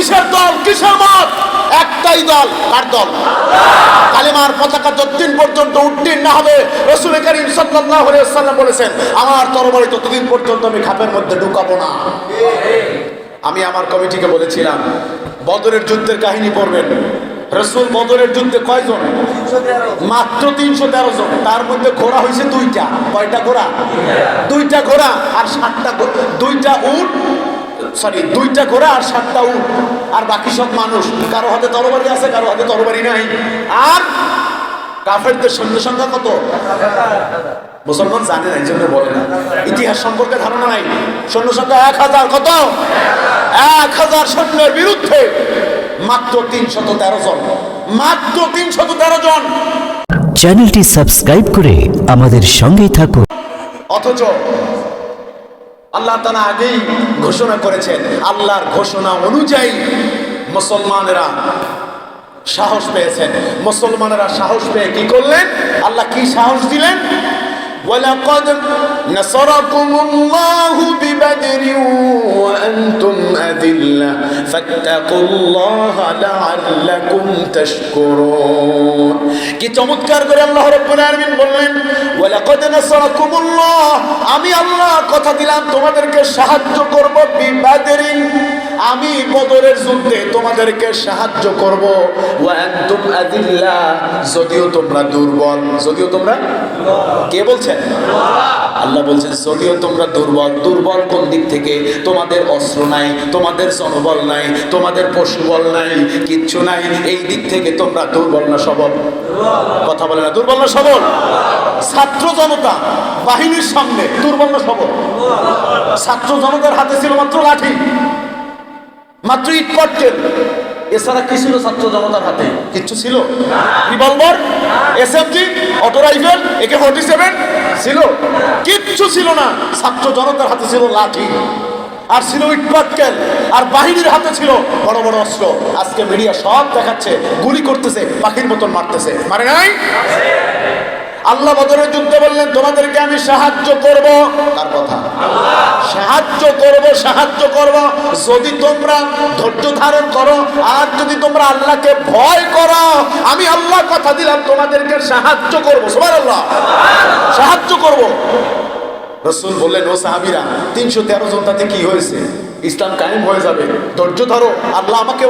কিসের দল, কিসের মত? একটাই দল, কার দল? কালেমার পতাকা যতদিন পর্যন্ত উত্তীর্ণ না হবে, রসুল করিম সাল্লাল্লাহু আলাইহি ওয়াসাল্লাম বলেছেন, আমার তরবারি ততদিন পর্যন্ত আমি খাপের মধ্যে ঢুকাবো না। আমি আমার কমিটিকে বলেছিলাম, বদরের যুদ্ধের কাহিনী পড়বেন। রসুল বদরের যুদ্ধে কয়জন? মাত্র তিনশো তেরো জন। তার মধ্যে ঘোড়া হয়েছে দুইটা। কয়টা ঘোড়া? দুইটা ঘোড়া আর সাতটা দুইটা উট সরি দুইটা ঘোড়া আর সাতটা উট। আর বাকি সব মানুষ। কারও হাতে তরবারি আছে কারও হাতে তরবারি নাই। আর কাফেরদের সৈন্য সংখ্যা কত? মুসলমান জানে না এই জন্য বলে না। ইতিহাস সম্পর্কে ধারণা নাই। সৈন্য সংখ্যা এক হাজার। কত? এক হাজার সৈন্যের বিরুদ্ধে মাত্র তিনশত তেরো জন। মাত্র তিনশত তেরো জন। চ্যানেলটি সাবস্ক্রাইব করে আমাদের সঙ্গেই থাকুন। অথচ আল্লাহ তালা আগেই ঘোষণা করেছেন, আল্লাহর ঘোষণা অনুযায়ী মুসলমানেরা সাহস পেয়েছেন। মুসলমানেরা সাহস পেয়ে কি করলেন? আল্লাহ কি সাহস দিলেন? ولقد نصركم الله ببدر وأنتم أذلة فاتقوا الله لعلكم تشكرون কি চমৎকার করে আল্লাহ রাব্বুল আলামিন বললেন ওয়ালাকাদ নাসারাকুমুল্লাহ আমি আল্লাহ কথা দিলাম তোমাদেরকে সাহায্য করব বিবাদরিন আমি বদরের যুদ্ধে তোমাদেরকে সাহায্য করব। যদিও তোমরা দুর্বল। যদিও তোমরা কে বলছেন? আল্লাহ বলছেন, যদিও তোমরা দুর্বল দুর্বল কোন দিক থেকে? তোমাদের অস্ত্র নাই, তোমাদের জনবল নাই, তোমাদের পশুবল নাই, কিচ্ছু নাই। এই দিক থেকে তোমরা দুর্বল না সবল? কথা বলে না, দুর্বল না সবল? ছাত্র জনতা, বাহিনীর সামনে দুর্বল না সবল? ছাত্র জনতার হাতে ছিল মাত্র লাঠি। মাত্র ইট পাটকেল এছাড়া কি ছিল ছাত্র জনতার হাতে? কিচ্ছু ছিল। Revolver SMG auto rifle AK forty seven ছিল। কিচ্ছু ছিল না। ছাত্র জনতার হাতে ছিল লাঠি। আর ছিল ইট পাটকেল। আর বাহিনীর হাতে ছিল বড় বড় অস্ত্র। আজকে মিডিয়া সব দেখাচ্ছে, গুলি করতেছে, পাখির মতন মারতেছে। মারে নাই? আল্লাহ বদরের যুদ্ধে বললেন, তোমাদেরকে আমি সাহায্য করব। তার কথা। সাহায্য করব সাহায্য করব। যদি তোমরা ধৈর্য ধারণ করো, আর যদি তোমরা আল্লাহকে ভয় করো, আমি আল্লাহ কথা দিলাম, তোমাদেরকে সাহায্য করব। সুবহানাল্লাহ। সাহায্য করব। রসুল বললেন, ও সাহাবিরা, তিনশো তেরো জন তাতে কি হয়েছে? ইসলাম কায়েম হয়ে যাবে। ধৈর্য ধরো। আল্লাহ আমাকে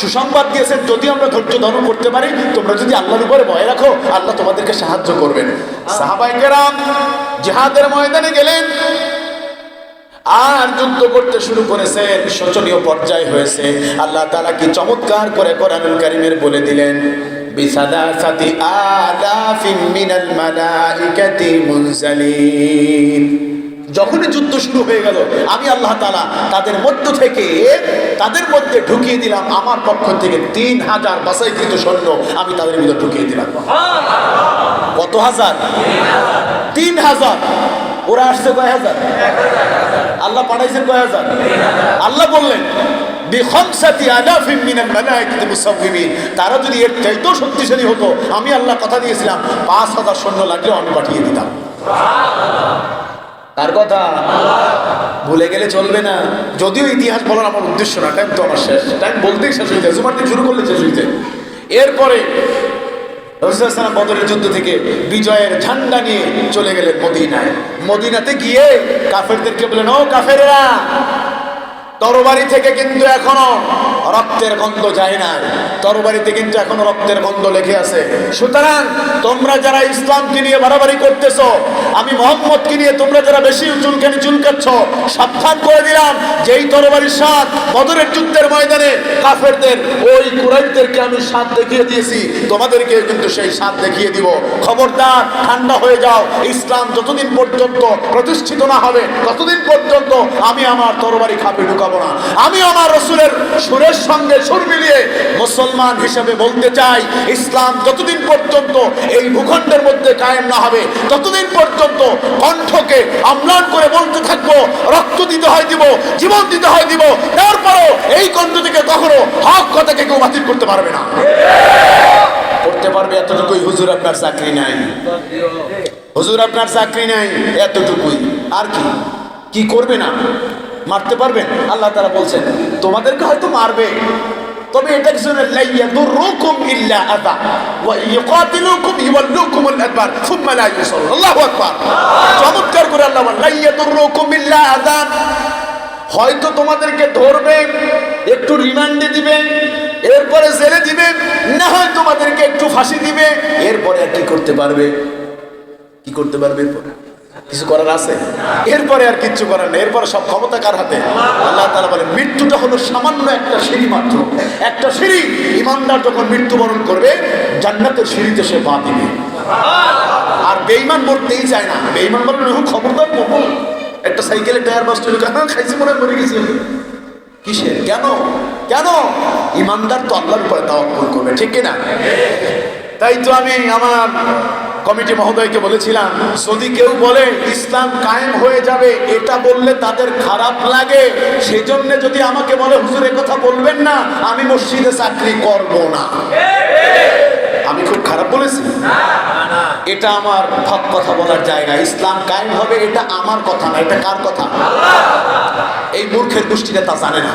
সুসংবাদ দিয়েছেন, যদি আমরা ধৈর্য ধারণ করতে পারি, তোমরা যদি আল্লাহর উপরে ভয় রাখো, আল্লাহ তোমাদেরকে সাহায্য করবেন। সাহাবাইকেরাম জিহাদের ময়দানে গেলেন, আর যুদ্ধ করতে শুরু করেছেন, শোচনীয় পর্যায় হয়েছে। আল্লাহ তাআলা কি চমৎকার করে কোরআনুল কারীমের বলে দিলেন, বিসাদাসাতি মালাইকাতি মুনজালিন। যখনই যুদ্ধ শুরু হয়ে গেল, আমি আল্লাহ তালা তাদের মধ্য থেকে, তাদের মধ্যে ঢুকিয়ে দিলাম, আমার পক্ষ থেকে তিন হাজার বাসাইকৃত সৈন্য আমি তাদের ভিতর ঢুকিয়ে দিলাম। কত হাজার? তিন হাজার। ওরা আসছে কয় হাজার? আল্লাহ পাঠাইছেন কয় হাজার? আল্লাহ বললেন তারা যদি এর চাইতেও শক্তিশালী হতো, আমি আল্লাহ কথা দিয়েছিলাম, পাঁচ হাজার সৈন্য লাগলেও আমি পাঠিয়ে দিতাম। তার কথা? ভুলে গেলে চলবে না। যদিও ইতিহাস বলার আমার উদ্দেশ্য না টাইম তো আমার শেষ। টাইম বলতেই শেষ হয়ে যায় দিন শুরু করলে শেষ হয়ে যায়। এরপরে রসুলাম বদরের যুদ্ধ থেকে বিজয়ের ঝান্ডা নিয়ে চলে গেলেন মদিনায়। মদিনাতে গিয়ে কাফেরদেরকে বললেন, ও কাফেরেরা তরবারি থেকে কিন্তু এখনও রক্তের গন্ধ যায় না তরবারিতে কিন্তু এখনও রক্তের গন্ধ লেগে আছে। সুতরাং তোমরা যারা ইসলামকে নিয়ে বাড়াবাড়ি করতেছো, আমি মোহাম্মদকে নিয়ে তোমরা যারা বেশি চুলকানি চুলকাচ্ছ, সাবধান করে দিলাম যেই তরবারির সাথ বদরের যুদ্ধের ময়দানে কাফেরদের, ওই কুরাইশদেরকে আমি সাথ দেখিয়ে দিয়েছি। তোমাদেরকে কিন্তু সেই সাথ দেখিয়ে দিব। খবরদার, ঠান্ডা হয়ে যাও। ইসলাম যতদিন পর্যন্ত প্রতিষ্ঠিত না হবে, ততদিন পর্যন্ত আমি আমার তরবারি খাপে ঢুকাবো। না। আমি আমার রসুলের সুরের সঙ্গে সুর মিলিয়ে মুসলমান হিসেবে বলতে চাই, ইসলাম যতদিন পর্যন্ত এই ভূখণ্ডের মধ্যে কায়েম না হবে, ততদিন পর্যন্ত কণ্ঠকে আমলান করে বলতে থাকব, রক্ত দিতে হয় দিব, জীবন দিতে হয় দিব, তারপরও এই কণ্ঠ থেকে কখনো হক কথাকে কেউ বাতিল করতে পারবে না। করতে পারবে এতটুকুই, হুজুর আপনার চাকরি নাই হুজুর আপনার চাকরি নাই এতটুকুই। আর কি? কি করবে না? মারতে পারবেন? আল্লাহ তারা বলছেন, তোমাদেরকে হয়তো মারবে। তবে এটা কিছু লাইয়াদুরুকুম ইল্লা আযা, ওয়া ইয়ুকাতিলুকুম ইওয়াল্লুকুমুল আদবার সুম্মা লা ইউসারুন। আল্লাহু আকবার। চমৎকার করে আল্লাহ বলেন লাইয়াদুরুকুম ইল্লা আযা, হয়তো তোমাদেরকে ধরবে, একটু রিমান্ডে দিবে, এরপরে জেলে দিবে, না হয় তোমাদেরকে একটু ফাঁসি দিবে, এরপরে আর কি করতে পারবে? কি করতে পারবে এরপরে? কিছু করার আছে? এরপরে আর কিচ্ছু করার নেই। এরপরে সব ক্ষমতা কার হাতে? আল্লাহ তালা বলে মৃত্যুটা হলো সামান্য একটা সিঁড়ি মাত্র। একটা সিঁড়ি। ইমানদার যখন মৃত্যুবরণ করবে জান্নাতের সিঁড়িতে সে পা দিবে। আর বেইমান মরতেই চায় না। বেইমান বলে "হুম, খবরদার মরবো একটা সাইকেলে টায়ার বাস হলো হ্যাঁ খাইছি মনে মরে গেছি কিসের? কেন? কেন? ইমানদার তো আল্লাহর উপরে তাওয়াক্কুল করবে ঠিক কিনা? তাই তো আমি আমার কমিটি মহোদয়কে বলেছিলাম, যদি কেউ বলে ইসলাম কায়েম হয়ে যাবে, এটা বললে তাদের খারাপ লাগে। সেই জন্য যদি আমাকে বলে, হুজুর কথা বলবেন না, আমি মসজিদে চাকরি করব না। আমি খুব খারাপ বলেছি। এটা আমার হক কথা বলার জায়গা। ইসলাম কায়েম হবে, এটা আমার কথা না, এটা কার কথা? এই মূর্খের গোষ্ঠীরা তা জানে না।